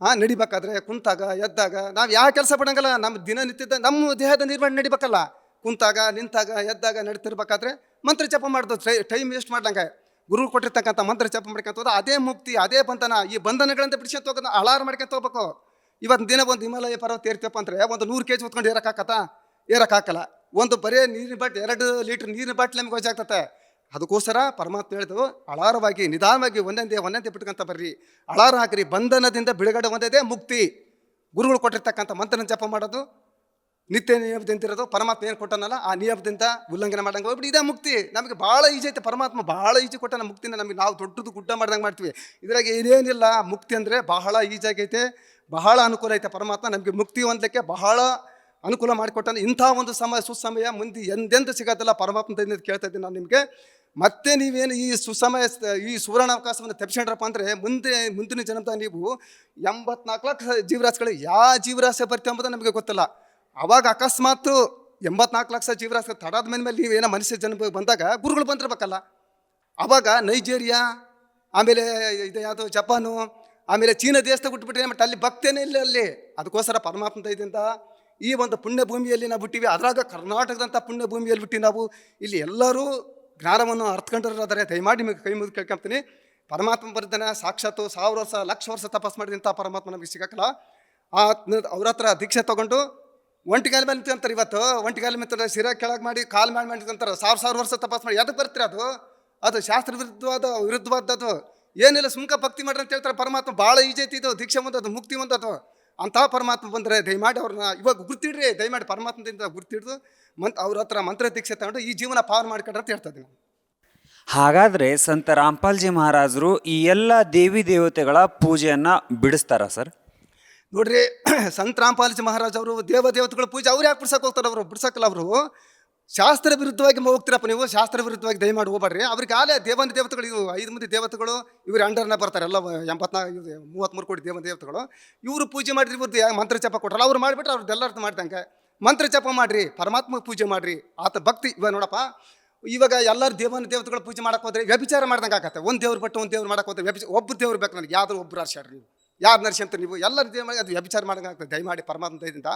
ಹಾಂ ನಡಿಬೇಕಾದ್ರೆ ಕುಂತಾಗ, ಎದ್ದಾಗ, ನಾವು ಯಾವ ಕೆಲಸ ಬಿಡಂಗಲ್ಲ ನಮ್ಮ ದಿನನಿತ್ಯದ, ನಮ್ಮ ದೇಹದ ನಿರ್ವಹಣೆ ನಡಿಬೇಕಲ್ಲ. ಕುಂತಾಗ, ನಿಂತಾಗ, ಎದ್ದಾಗ ನಡೀತಿರ್ಬೇಕಾದ್ರೆ ಮಂತ್ರ ಜಪ ಮಾಡ್ದು ಟೈಮ್ ವೇಸ್ಟ್ ಮಾಡ್ದಂಗೆ. ಗುರು ಕೊಟ್ಟಿರ್ತಕ್ಕಂಥ ಮಂತ್ರ ಜಪ ಮಾಡ್ಕೊಂತ ಅದೇ ಮುಕ್ತಿ, ಅದೇ ಬಂಧನ. ಈ ಬಂಧನಗಳಿಂದ ಬಿಡಿಸ್ಕೊಂತ ಹೋಗೋದು ಅಳಾರ್ ಮಾಡ್ಕೊಂತ ಹೋಗ್ಬೇಕು. ಇವತ್ತು ದಿನ ಒಂದು ಹಿಮಾಲಯ ಪರ್ವತ ಏರ್ತೇವಪ್ಪ ಅಂದ್ರೆ ಒಂದು ನೂರು ಕೆ ಜಿ ಹೊತ್ಕೊಂಡು ಏರಕ್ಕಾಕತ್ತ ಏರಕ್ಕಾಗಲ್ಲ ಒಂದು ಬರೇ ನೀರಿನ ಬಾಟ್ಲಿ, ಎರಡು ಲೀಟ್ರ್ ನೀರಿನ ಬಾಟ್ಲಿ ನಮ್ಗೆ ವಜಾಗ್ತತೆ ಅದಕ್ಕೋಸ್ಕರ ಪರಮಾತ್ಮ ಹೇಳಿದು ಅಳಾರವಾಗಿ ನಿಧಾನವಾಗಿ ಒಂದೊಂದೇ ಒಂದೊಂದೇ ಬಿಟ್ಕೊಂತ ಬರ್ರಿ. ಅಳಾರ ಹಾಕ್ರಿ, ಬಂಧನದಿಂದ ಬಿಡುಗಡೆ ಒಂದೇದೇ ಮುಕ್ತಿ. ಗುರುಗಳು ಕೊಟ್ಟಿರ್ತಕ್ಕಂಥ ಮಂತ್ರನ ಜಪ ಮಾಡೋದು ನಿತ್ಯ ನಿಯಮದಿಂದ ಇರೋದು ಪರಮಾತ್ಮ ಏನು ಕೊಟ್ಟನಲ್ಲ, ಆ ನಿಯಮದಿಂದ ಉಲ್ಲಂಘನೆ ಮಾಡಂಗೆ ಹೋಗ್ಬಿಟ್ಟು ಇದೇ ಮುಕ್ತಿ. ನಮಗೆ ಭಾಳ ಈಜಿ ಐತೆ ಪರಮಾತ್ಮ, ಭಾಳ ಈಜಿ ಕೊಟ್ಟನ ಮುಕ್ತಿನ ನಮಗೆ ನಾವು ದೊಡ್ಡದು ಗುಡ್ಡ ಮಾಡ್ದಂಗೆ ಮಾಡ್ತೀವಿ. ಇದ್ರಾಗ ಏನೇನಿಲ್ಲ, ಮುಕ್ತಿ ಅಂದರೆ ಬಹಳ ಈಜಾಗೈತೆ ಬಹಳ ಅನುಕೂಲ ಐತೆ ಪರಮಾತ್ಮ ನಮಗೆ ಮುಕ್ತಿ ಹೊಂದಲಿಕ್ಕೆ ಬಹಳ ಅನುಕೂಲ ಮಾಡಿಕೊಟ್ಟಾನೆ. ಇಂಥ ಒಂದು ಸಮಯ ಸುಸಮಯ ಮುಂದೆ ಎಂದೆಂದು ಸಿಗೋದಿಲ್ಲ ಪರಮಾತ್ಮ ತಂದಿದ್ದು ಕೇಳ್ತಾ ಇದ್ದೀನಿ ನಾನು ನಿಮಗೆ. ಮತ್ತೆ ನೀವೇನು ಈ ಸುಸಮಯ ಈ ಸುವರ್ಣಾವಕಾಶವನ್ನು ತೆಪ್ಸ್ಕೊಂಡ್ರಪ್ಪ ಅಂದರೆ ಮುಂದೆ, ಮುಂದಿನ ಜನ್ಮದಾಗ ನೀವು ಎಂಬತ್ನಾಲ್ಕು ಲಕ್ಷ ಜೀವರಾಶಿಗಳು ಯಾವ ಜೀವರಾಶಿ ಬರ್ತೀವಿ ಎಂಬುದು ನಮಗೆ ಗೊತ್ತಿಲ್ಲ. ಅವಾಗ ಅಕಸ್ಮಾತ್ ಎಂಬತ್ನಾಲ್ಕು ಲಕ್ಷ ಜೀವರಾಶಿ ತಡಾದ ಮೇಲೆ ಮೇಲೆ ಏನೋ ಮನುಷ್ಯ ಜನ್ಮ ಬಂದಾಗ ಗುರುಗಳು ಬಂದಿರಬೇಕಲ್ಲ. ಅವಾಗ ನೈಜೀರಿಯಾ, ಆಮೇಲೆ ಇದು ಯಾವುದು ಜಪಾನು, ಆಮೇಲೆ ಚೀನಾ ದೇಶದಾಗ ಹುಟ್ಟುಬಿಟ್ರೆ ಬಟ್ ಅಲ್ಲಿ ಭಕ್ತೇನೇ ಇಲ್ಲ ಅಲ್ಲಿ. ಅದಕ್ಕೋಸ್ಕರ ಪರಮಾತ್ಮ ದಯದಿಂದ ಈ ಒಂದು ಪುಣ್ಯ ಭೂಮಿಯಲ್ಲಿ ನಾವು ಬಿಟ್ಟಿವಿ ಅದ್ರಾಗ ಕರ್ನಾಟಕದಂಥ ಪುಣ್ಯ ಭೂಮಿಯಲ್ಲಿ ಬಿಟ್ಟಿವಿ ನಾವು. ಇಲ್ಲಿ ಎಲ್ಲರೂ ಜ್ಞಾನವನ್ನು ಅರ್ಥಕೊಂಡಿರೋದಾರೆ ದಯಮಾಡಿ ನಿಮಗೆ ಕೈ ಮುಗಿದು ಕೇಳ್ಕೊಂತೀನಿ. ಪರಮಾತ್ಮ ಬರ್ತಾನೆ ಸಾಕ್ಷಾತ್ತು ಸಾವಿರ ವರ್ಷ, ಲಕ್ಷ ವರ್ಷ ತಪಸ್ ಮಾಡಿದಂಥ ಪರಮಾತ್ಮ ನಮಗೆ ಸಿಗಕ್ಕಲ್ಲ. ಆ, ಅವ್ರ ಹತ್ರ ದೀಕ್ಷೆ ತಗೊಂಡು ಒಂಟಿಗಾಲ ಮೇಲೆ ನಿಂತ್ಕೊಂತಾರೆ ಇವತ್ತು. ಒಂಟಿಗಾಲ ಮೇಲೆ ಸಿರ ಕೆಳಗೆ ಮಾಡಿ, ಕಾಲು ಮೇಲೆ ಮಾಡಿ ನಿಂತಂತಾರೆ ಸಾವಿರ ಸಾವಿರ ವರ್ಷ ತಪಾಸ್ ಮಾಡಿ ಯಾಕೆ ಬರ್ತೀರಿ ಅದು? ಅದು ಶಾಸ್ತ್ರ ವಿರುದ್ಧವಾದ, ವಿರುದ್ಧವಾದದ್ದು. ಏನಿಲ್ಲ, ಸುಮ್ಕ ಭಕ್ತಿ ಮಾಡ್ರಿ ಅಂತ ಹೇಳ್ತಾರೆ ಪರಮಾತ್ಮ. ಭಾಳ ಈಜೈತಿ ಇದು, ದೀಕ್ಷೆ ಮುಂದದು ಮುಕ್ತಿ ಮುಂದದು ಅಂತಹ ಪರಮಾತ್ಮ ಬಂದರೆ ದಯಮಾಡಿ ಅವ್ರನ್ನ ಇವಾಗ ಗುರ್ತಿಡ್ರಿ, ದಯಮಾಡಿ ಪರಮಾತ್ಮದಿಂದ ಗುರ್ತಿಡ್ದು, ಮಂತ್ ಅವ್ರ ಹತ್ರ ಮಂತ್ರ ದೀಕ್ಷೆ ತಗೊಂಡು ಈ ಜೀವನ ಪಾವನ ಮಾಡ್ಕೊಂಡ್ರೆ ಅಂತ ಹೇಳ್ತಾ ಹಾಗಾದ್ರೆ ಸಂತ ರಾಮ್ಪಾಲ್ಜಿ ಮಹಾರಾಜರು ಈ ಎಲ್ಲ ದೇವಿ ದೇವತೆಗಳ ಪೂಜೆಯನ್ನು ಬಿಡಿಸ್ತಾರ ಸರ್? ನೋಡ್ರಿ, ಸಂತ ರಾಮಪಾಲಜಿ ಮಹಾರಾಜ್ ಅವರು, ದೇವ ದೇವತೆಗಳ ಪೂಜೆ ಅವ್ರು ಯಾಕೆ ಬಿಡ್ಸಕ್ಕೆ ಹೋಗ್ತಾರೆ ಅವರು? ಬಿಡ್ಸಕ್ಕಲ್ಲ ಅವರು. ಶಾಸ್ತ್ರ ವಿರುದ್ಧವಾಗಿ ಹೋಗ್ತೀರಪ್ಪ ನೀವು? ಶಾಸ್ತ್ರ ವಿರುದ್ಧವಾಗಿ ದಯಮಾಡಿ ಹೋಗ್ಬೇಡ್ರಿ. ಅವ್ರಿಗೆ ಆಲೇ ದೇವನ ದೇವತೆಗಳು, ಇವು ಐದು ಮಂದಿ ದೇವತೆಗಳು, ಇವ್ರ ಅಂಡರ್ನ ಬರ್ತಾರೆ ಎಲ್ಲ ಎಂಬತ್ನಾಲ್ಕು ಮೂವತ್ತ್ಮೂರು ಕೋಟಿ ದೇವನ ದೇವತೆಗಳು. ಇವರು ಪೂಜೆ ಮಾಡಿರಿ ಇವ್ರದ್ದು ಮಂತ್ರ ಜಪ ಕೊಟ್ರಲ್ಲ, ಅವ್ರು ಮಾಡಿಬಿಟ್ರೆ ಅವ್ರದ್ದು ಎಲ್ಲರದ್ದು ಮಾಡ್ದಂಗೆ. ಮಂತ್ರ ಜಪ ಮಾಡ್ರಿ, ಪರಮಾತ್ಮ ಪೂಜೆ ಮಾಡ್ರಿ. ಆತ ಭಕ್ತಿ ಇವಾಗ ನೋಡಪ್ಪ, ಇವಾಗ ಎಲ್ಲರೂ ದೇವನ ದೇವತೆಗಳ ಪೂಜೆ ಮಾಡಕ್ಕೆ ಹೋದ್ರೆ ವ್ಯಭಿಚಾರ ಮಾಡ್ದಂಗೆ ಆಗತ್ತೆ ಒಂದು ದೇವ್ರು ಬಿಟ್ಟು ಒಂದು ದೇವ್ರು ಮಾಡಕ್ಕೆ ಹೋದ್ರೆ ವ್ಯಭಿಚಾರ ಒಬ್ಬ ದೇವ್ರು ಬೇಕು ನನಗೆ ಯಾವ್ದು ಒಬ್ಬರು ಆರ್ಸ್ಯಾಡ್ರಿ ನೀವು. ಯಾರು ಅಂತ ನೀವು ಎಲ್ಲರ ದೇವ ಮಾಡಿ ಅದು ವ್ಯಭಿಚಾರ ಮಾಡಂಗೆ ಆಗ್ತದೆ. ದಯಮಾಡಿ ಪರಮಾತ್ಮ ದಯದಿಂದ.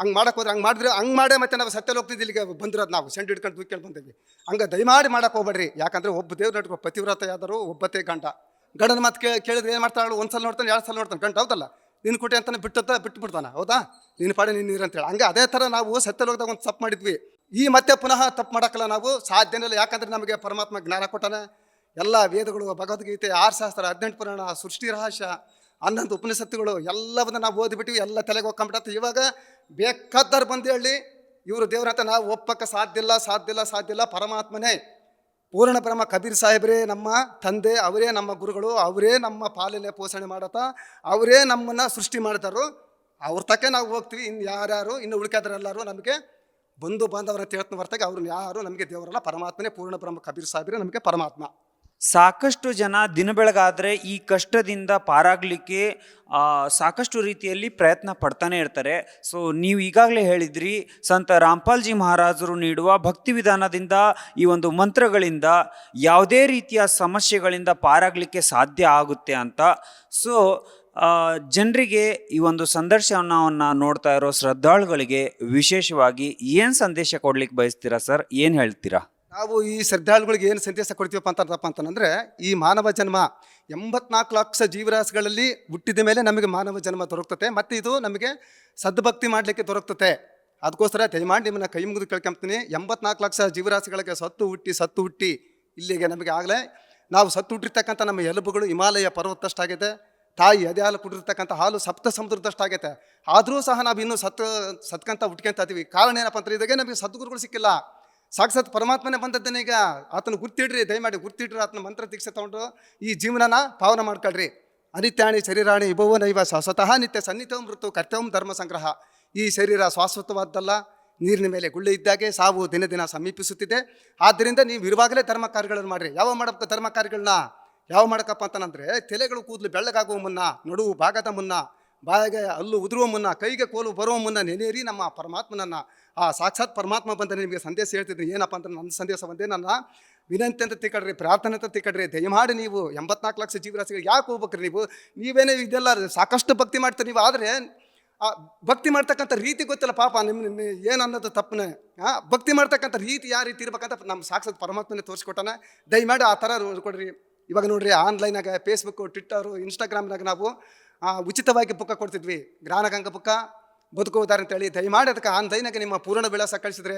ಹಂಗೆ ಮಾಡಕ್ಕೆ ಹೋದ್ರೆ, ಹಂಗೆ ಮಾಡಿದ್ರೆ, ಹಂಗೆ ಮಾಡೇ ಮತ್ತೆ ನಾವು ಸತ್ಯ ಹೋಗ್ತಿದ್ದು ಇಲ್ಲಿಗೆ ಬಂದಿರೋದು ನಾವು. ಸೆಂಡ್ ಹಿಡ್ಕೊಂಡು ದುಃಖೇಳಿ ಬಂದೀವಿ. ಹಂಗೆ ದಯಮಾಡಿ ಮಾಡಕ್ಕೆ ಹೋಗ್ಬೇಡ್ರಿ. ಯಾಕಂದ್ರೆ ಒಬ್ಬ ದೇವ್ರು ನಡ್ಕೊ, ಪತಿವ್ರತ ಯಾವ್ದಾರು ಒಬ್ಬತ್ತೇ ಗಂಡ. ಗಂಡನ ಮಾತು ಕೇ ಕೇಳಿದ್ರೆ ಏನು ಮಾಡ್ತಾಳು? ಒಂದು ಸಲ ನೋಡ್ತಾನೆ, ಎರಡು ಸಲ ನೋಡ್ತಾನೆ. ಗಂಡ ಹೌದಲ್ಲ? ನಿನ್ನ ಕೊಟ್ಟೆ ಅಂತಾನೆ ಬಿಟ್ಟು ಬಿಟ್ಟು ಬಿಡ್ತಾನೆ ಹೌದಾ? ನಿನ್ನ ಪಾಡೆ ನೀನು ನೀರು ಅಂತೇಳಿ. ಹಂಗೆ ಅದೇ ಥರ ನಾವು ಸತ್ಯಲೋಕದಾಗ ಒಂದು ತಪ್ಪು ಮಾಡಿದ್ವಿ. ಈ ಮತ್ತೆ ಪುನಃ ತಪ್ಪು ಮಾಡೋಕ್ಕಲ್ಲ ನಾವು. ಸಾಧ್ಯನೇ ಇಲ್ಲ. ಯಾಕಂದ್ರೆ ನಮಗೆ ಪರಮಾತ್ಮ ಜ್ಞಾನ ಕೊಟ್ಟಾನೆ. ಎಲ್ಲ ವೇದಗಳು ಭಗವದ್ಗೀತೆ, ಆರು ಶಾಸ್ತ್ರ ಹದಿನೆಂಟು ಪುರಾಣ, ಸೃಷ್ಟಿ ರಹಸ್ಯ ಹನ್ನೊಂದು ಉಪನಿಷತ್ತುಗಳು ಎಲ್ಲವನ್ನ ನಾವು ಓದಿಬಿಟ್ಟು ಎಲ್ಲ ತಲೆಗೆ ಹೋಗ್ಕೊಂಬಿಟ್ಟು ಇವಾಗ ಬೇಕಾದವ್ರು ಬಂದು ಹೇಳಿ, ಇವರು ದೇವ್ರಂತ ನಾವು ಒಪ್ಪಕ್ಕೆ ಸಾಧ್ಯ ಇಲ್ಲ ಸಾಧ್ಯ ಇಲ್ಲ ಸಾಧ್ಯ ಇಲ್ಲ. ಪರಮಾತ್ಮನೇ, ಪೂರ್ಣ ಬ್ರಹ್ಮ ಕಬೀರ್ ಸಾಹೇಬ್ರೇ, ನಮ್ಮ ತಂದೆ, ಅವರೇ ನಮ್ಮ ಗುರುಗಳು, ಅವರೇ ನಮ್ಮ ಪಾಲನೆ ಪೋಷಣೆ ಮಾಡುತ್ತಾ, ಅವರೇ ನಮ್ಮನ್ನು ಸೃಷ್ಟಿ ಮಾಡ್ತಾರೋ. ಅವ್ರ ತಕ್ಕೆ ನಾವು ಹೋಗ್ತೀವಿ. ಇನ್ನು ಯಾರ್ಯಾರು, ಇನ್ನು ಉಳ್ಕಾದ್ರೆಲ್ಲರೂ ನಮಗೆ ಬಂಧು ಬಾಂಧವರ ಹೇಳ್ತಾನೆ ಹೊರತಾಗಿ ಅವ್ರನ್ನ ಯಾರು ನಮಗೆ ದೇವರಲ್ಲ. ಪರಮಾತ್ಮನೇ, ಪೂರ್ಣ ಬ್ರಹ್ಮ ಕಬೀರ್ ಸಾಹೇಬ್ರೇ ನಮಗೆ ಪರಮಾತ್ಮ. ಸಾಕಷ್ಟು ಜನ ದಿನ ಬೆಳಗಾದರೆ ಈ ಕಷ್ಟದಿಂದ ಪಾರಾಗಲಿಕ್ಕೆ ಸಾಕಷ್ಟು ರೀತಿಯಲ್ಲಿ ಪ್ರಯತ್ನ ಪಡ್ತಾನೆ ಇರ್ತಾರೆ. ಸೊ ನೀವು ಈಗಾಗಲೇ ಹೇಳಿದ್ರಿ, ಸಂತ ರಾಮ್ಪಾಲ್ಜಿ ಮಹಾರಾಜರು ನೀಡುವ ಭಕ್ತಿ ವಿಧಾನದಿಂದ ಈ ಒಂದು ಮಂತ್ರಗಳಿಂದ ಯಾವುದೇ ರೀತಿಯ ಸಮಸ್ಯೆಗಳಿಂದ ಪಾರಾಗಲಿಕ್ಕೆ ಸಾಧ್ಯ ಆಗುತ್ತೆ ಅಂತ. ಸೊ ಜನರಿಗೆ ಈ ಒಂದು ಸಂದರ್ಶನವನ್ನು ನೋಡ್ತಾ ಇರೋ ಶ್ರದ್ಧಾಳುಗಳಿಗೆ ವಿಶೇಷವಾಗಿ ಏನು ಸಂದೇಶ ಕೊಡ್ಲಿಕ್ಕೆ ಬಯಸ್ತೀರಾ ಸರ್? ಏನು ಹೇಳ್ತೀರಾ? ನಾವು ಈ ಶ್ರದ್ಧಾಳುಗಳಿಗೆ ಏನು ಸಂದೇಶ ಕೊಡ್ತೀವಪ್ಪ ಅಂತಂದ್ರಪ್ಪ ಅಂತಂದರೆ, ಈ ಮಾನವ ಜನ್ಮ ಎಂಬತ್ನಾಲ್ಕು ಲಕ್ಷ ಜೀವರಾಶಿಗಳಲ್ಲಿ ಹುಟ್ಟಿದ ಮೇಲೆ ನಮಗೆ ಮಾನವ ಜನ್ಮ ದೊರಕ್ತತೆ, ಮತ್ತು ಇದು ನಮಗೆ ಸದ್ಭಕ್ತಿ ಮಾಡಲಿಕ್ಕೆ ದೊರಕ್ತತೆ. ಅದಕ್ಕೋಸ್ಕರ ದಯಮಾಡಿ ನಿಮ್ಮನ್ನ ಕೈ ಮುಗಿದು ಕೇಳ್ಕೊಂತೀನಿ. ಎಂಬತ್ನಾಲ್ಕು ಲಕ್ಷ ಜೀವರಾಶಿಗಳಿಗೆ ಸತ್ತು ಹುಟ್ಟಿ ಸತ್ತು ಹುಟ್ಟಿ ಇಲ್ಲಿಗೆ ನಮಗೆ ಆಗಲೇ ನಾವು ಸತ್ತು ಹುಟ್ಟಿರ್ತಕ್ಕಂಥ ನಮ್ಮ ಎಲುಬುಗಳು ಹಿಮಾಲಯ ಪರ್ವತದಷ್ಟಾಗಿದೆ. ತಾಯಿ ಎದೆ ಹಾಲು ಕುಡಿರ್ತಕ್ಕಂಥ ಹಾಲು ಸಪ್ತ ಸಮುದ್ರದಷ್ಟಾಗೈತೆ ಆದರೂ ಸಹ ನಾವು ಇನ್ನೂ ಸತ್ತು, ಸತ್ಕಂತ ಹುಟ್ಕೊಂತ ಇದೀವಿ ಕಾರಣ ಏನಪ್ಪ ಅಂದ್ರೆ ಇದಾಗೆ ನಮಗೆ ಸದ್ಗುರುಗಳು ಸಿಕ್ಕಿಲ್ಲ. ಸಾಕ್ಷಾತ್ ಪರಮಾತ್ಮನೇ ಬಂದದ್ದೇನೆ ಈಗ ಆತನ ಗುರ್ತಿಡ್ರಿ, ದಯಮಾಡಿ ಗುರ್ತಿಡ್ರಿ, ಆತನ ಮಂತ್ರ ದೀಕ್ಷೆ ತಗೊಂಡು ಈ ಜೀವನನ ಪಾವನ ಮಾಡ್ಕೊಳ್ರಿ. ಅನಿತ್ಯಾಣಿ ಶರೀರಾಣಿ ಇಭವ ನೈವ ನಿತ್ಯ ಸನ್ನಿತ್ಯವಂ ಮೃತು ಕರ್ತವ್ಯಂ ಧರ್ಮ ಸಂಗ್ರಹ. ಈ ಶರೀರ ಶಾಶ್ವತವಾದ್ದಲ್ಲ, ನೀರಿನ ಮೇಲೆ ಗುಳ್ಳೆ ಇದ್ದಾಗೆ ಸಾವು ದಿನ ದಿನ ಸಮೀಪಿಸುತ್ತಿದೆ. ಆದ್ದರಿಂದ ನೀವು ಇರುವಾಗಲೇ ಧರ್ಮ ಕಾರ್ಯಗಳನ್ನು ಮಾಡಿರಿ. ಯಾವ ಮಾಡಬೇಕು ಧರ್ಮ ಕಾರ್ಯಗಳನ್ನ ಯಾವ ಮಾಡಕಪ್ಪ ಅಂತಂದ್ರೆ, ತಲೆಗಳು ಕೂದಲು ಬೆಳ್ಳಗಾಗುವ ಮುನ್ನ, ನಡುವು ಭಾಗದ ಮುನ್ನ ಬಾಯಿಗೆ ಅಲ್ಲೂ ಉದುರುವ ಮುನ್ನ, ಕೈಗೆ ಕೋಲು ಬರುವ ಮುನ್ನ ನೆನೆಯಿರಿ ನಮ್ಮ ಪರಮಾತ್ಮನನ್ನು. ಆ ಸಾಕ್ಷಾತ್ ಪರಮಾತ್ಮ ಬಂದರೆ ನಿಮಗೆ ಸಂದೇಶ ಹೇಳ್ತಿದ್ದೀನಿ. ಏನಪ್ಪ ಅಂತ ನನ್ನ ಸಂದೇಶ ಒಂದೇ, ನನ್ನ ವಿನಂತಿ ಅಂತ ತಿಕ್ಕಡ್ರಿ, ಪ್ರಾರ್ಥನೆ ಅಂತ ತಿಕ್ಕಡ್ರಿ. ದಯಮಾಡಿ ನೀವು ಎಂಬತ್ನಾಲ್ಕು ಲಕ್ಷ ಜೀವರಾಶಿಗಳು ಯಾಕೆ ಹೋಗ್ಬೇಕ್ರಿ ನೀವು? ನೀವೇನೇ ಇದೆಲ್ಲ ಸಾಕಷ್ಟು ಭಕ್ತಿ ಮಾಡ್ತೀರಿ ನೀವು? ಆದರೆ, ಆ ಭಕ್ತಿ ಮಾಡ್ತಕ್ಕಂಥ ರೀತಿ ಗೊತ್ತಿಲ್ಲ ಪಾಪ ನಿಮ್ಮ ಏನು ಅನ್ನೋದು ತಪ್ಪನೆ. ಹಾಂ ಭಕ್ತಿ ಮಾಡ್ತಕ್ಕಂಥ ರೀತಿ ಯಾವ ರೀತಿ ಇರ್ಬೇಕಂತ ನಮ್ಮ ಸಾಕ್ಷಾತ್ ಪರಮಾತ್ಮನೇ ತೋರಿಸ್ಕೊಟ್ಟಾನೆ. ದಯಮಾಡಿ ಆ ಥರ ಕೊಡ್ರಿ ಇವಾಗ ನೋಡ್ರಿ, ಆನ್ಲೈನಾಗ ಫೇಸ್ಬುಕ್ಕು ಟ್ವಿಟ್ಟರು ಇನ್ಸ್ಟಾಗ್ರಾಮ್ನಾಗ ನಾವು ಉಚಿತವಾಗಿ ಪುಕ್ಕ ಕೊಡ್ತಿದ್ವಿ. ಜ್ಞಾನಗಂಗ ಬುಕ್ಕ ಬದುಕುವುದಾರೆ ಅಂತೇಳಿ ದಯಮಾಡಿ ಅದಕ್ಕೆ ಆನ್ಲೈನಾಗ ನಿಮ್ಮ ಪೂರ್ಣ ವಿಳಾಸ ಕಳಿಸಿದ್ರೆ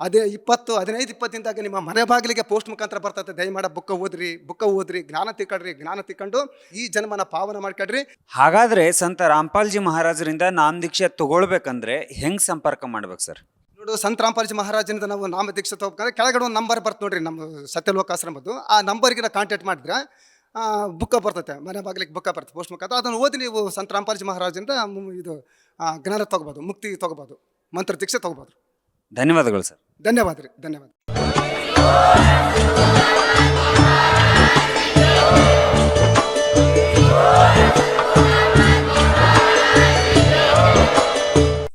ಅದೇ ಇಪ್ಪತ್ತು ಹದಿನೈದು ಇಪ್ಪತ್ತಿಂದಾಗ ನಿಮ್ಮ ಮನೆ ಬಾಗಿಲಿಗೆ ಪೋಸ್ಟ್ ಮುಖಾಂತರ ಬರ್ತದೆ ದಯಮಾಡ ಬುಕ್ಕ ಓದ್ರಿ ಬುಕ್ಕ ಓದ್ರಿ ಜ್ಞಾನ ತಿಳ್ಕೊಳ್ರಿ ಜ್ಞಾನ ತಿಳ್ಕೊಂಡು ಈ ಜನ್ಮನ ಪಾವನ ಮಾಡ್ಕೊಳ್ರಿ. ಹಾಗಾದ್ರೆ ಸಂತ ರಾಮ್ಪಾಲ್ಜಿ ಮಹಾರಾಜರಿಂದ ನಾಮ ದೀಕ್ಷೆ ತಗೊಳ್ಬೇಕಂದ್ರೆ ಹೆಂಗ್ ಸಂಪರ್ಕ ಮಾಡ್ಬೇಕು ಸರ್? ನೋಡು ಸಂತ ರಾಮ್ಪಾಲ್ಜಿ ಮಹಾರಾಜನಿಂದ ನಾವು ನಾಮ ದೀಕ್ಷೆ ತಗೋಬೇಕಂದ್ರೆ ಕೆಳಗಡೆ ಒಂದು ನಂಬರ್ ಬರ್ತ್ ನೋಡ್ರಿ ನಮ್ಮ ಸತ್ಯಲೋಕಾಶ್ರಮದ್ದು. ಆ ನಂಬರ್ಗೆ ನಾವು ಕಾಂಟ್ಯಾಕ್ಟ್ ಮಾಡಿದ್ರೆ ಬುಕ್ಕ ಬರ್ತೈತೆ ಮನೆ ಬಾಗಿಲಿಗೆ ಬುಕ್ಕ ಬರ್ತದೆ ಪೋಸ್ಟ್ ಮುಖಾಂತರ. ಅದನ್ನು ಓದಿ ನೀವು ಸಂತ ರಾಮಪಾಲಜಿ ಮಹಾರಾಜರಿಂದ ಮು- ಇದು ಜ್ಞಾನ ತಗೋಬೋದು ಮುಕ್ತಿ ತಗೋಬೋದು ಮಂತ್ರ ದೀಕ್ಷೆ ತಗೋಬೋದು. ಧನ್ಯವಾದಗಳು ಸರ್. ಧನ್ಯವಾದ ರೀ ಧನ್ಯವಾದ.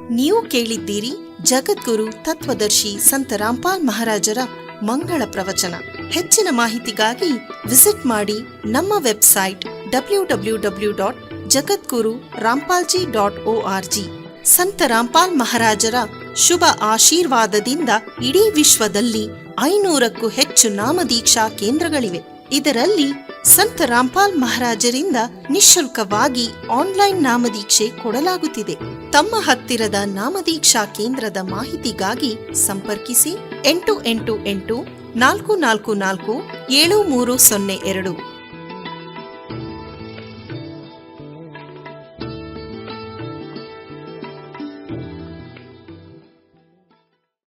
ನೀವು ಕೇಳಿದ್ದೀರಿ ಜಗದ್ಗುರು ತತ್ವದರ್ಶಿ ಸಂತ ರಾಮ್ಪಾಲ್ ಮಹಾರಾಜರ ಮಂಗಳ ಪ್ರವಚನ. ಹೆಚ್ಚಿನ ಮಾಹಿತಿಗಾಗಿ ವಿಸಿಟ್ ಮಾಡಿ ನಮ್ಮ website W W W dot Jagatguru Rampalji dot O R G. Sant Rampal ಮಹಾರಾಜರ ಶುಭ ಆಶೀರ್ವಾದದಿಂದ ಇಡೀ ವಿಶ್ವದಲ್ಲಿ ಐನೂರಕ್ಕೂ ಹೆಚ್ಚು ನಾಮದೀಕ್ಷಾ ಕೇಂದ್ರಗಳಿವೆ. ಇದರಲ್ಲಿ ಸಂತ ರಾಂಪಾಲ್ ಮಹಾರಾಜರಿಂದ ನಿಶುಲ್ಕವಾಗಿ ಆನ್ಲೈನ್ ನಾಮದೀಕ್ಷೆ ಕೊಡಲಾಗುತ್ತಿದೆ. ತಮ್ಮ ಹತ್ತಿರದ ನಾಮದೀಕ್ಷಾ ಕೇಂದ್ರದ ಮಾಹಿತಿಗಾಗಿ ಸಂಪರ್ಕಿಸಿ ಎಂಟು ಎಂಟು ಎಂಟು ನಾಲ್ಕು ನಾಲ್ಕು ನಾಲ್ಕು ಏಳು ಮೂರು ಸೊನ್ನೆ ಎರಡು.